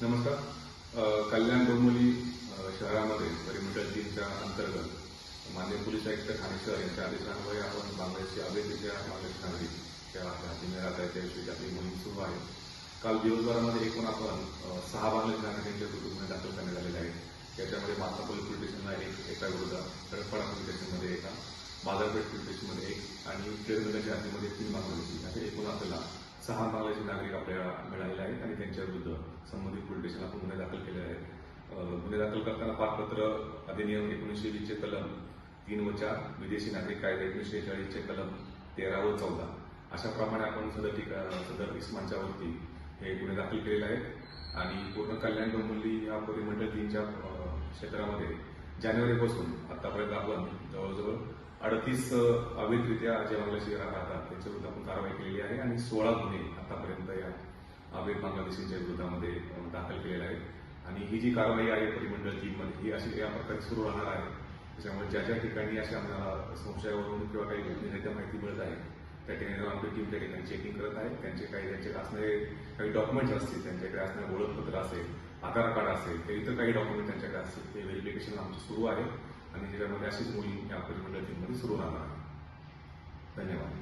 नमस्कार. कल्याण डोंबिवली शहरामध्ये परिमिटर तीनच्या अंतर्गत मान्य पोलीस आयुक्त ठाणे यांच्या आदेशांमुळे आपण बांगलादेशची अभेदच्या मालक ठाणे त्या हातीने राहत आहे त्याविषयी आपली मोहीम सुरू आहे. काल दिवसभरामध्ये एकूण आपण सहा बांगलादेश नागरिकांच्या कुटुंबाने दाखल करण्यात आलेले आहेत त्याच्यामध्ये माता पोलीस पोलीस स्टेशनला एक एका विरोधात कडकडा पोलीस स्टेशनमध्ये एका बाजारपेठ पोलीस स्टेशनमध्ये एक आणि ट्रेनच्या हातीमध्ये तीन बांगलादेशी. असे एकूण आपल्याला सहा बांगलादेशी नागरिक आपल्याला मिळालेले आहेत आणि विरुद्ध संबंधित पोलीस स्टेशन आपण गुन्हे दाखल केले आहेत. गुन्हे दाखल करताना पारपत्र अधिनियम एकोणीसशे वीसचे कलम तीन व चार विदेशी नागरिक कायदा एकोणीसशे चाळीसचे कलम तेरा व चौदा. अशा प्रमाणे आपण सदर ठिका सदर इस्मानच्या वरती हे गुन्हे दाखल केलेले आहेत. आणि पूर्ण कल्याण डोंबिवली या परिमंडळ तीनच्या क्षेत्रामध्ये जानेवारीपासून आतापर्यंत आपण जवळजवळ अडतीस अवैधरित्या जे बांगलादेशी राहतात त्यांच्याविरुद्ध आपण कारवाई केलेली आहे. आणि सोळा गुन्हे आतापर्यंत या अवैध बांगलादेशींच्या विरोधामध्ये दाखल केलेला आहे. आणि ही जी कारवाई आहे परिमंडळ तीनमध्ये ही अशी या प्रकारे सुरू राहणार आहे. त्याच्यामुळे ज्या ज्या ठिकाणी अशा आम्हाला संशयावरून किंवा काही घटनेच्या माहिती मिळत आहे त्या ठिकाणी जाऊन आमची टीम त्या ठिकाणी चेकिंग करत आहे. त्यांचे काही त्यांचे असणारे काही डॉक्युमेंट्स असतील त्यांच्याकडे असणारे ओळखपत्र असेल आधार कार्ड असेल ते इतर काही डॉक्युमेंट त्यांच्याकडे असतील ते व्हेरिफिकेशन आमचं सुरू आहे. आणि त्याच्यामध्ये अशीच मोहीम या परिमंडळ टीममध्ये सुरू राहणार आहे. धन्यवाद.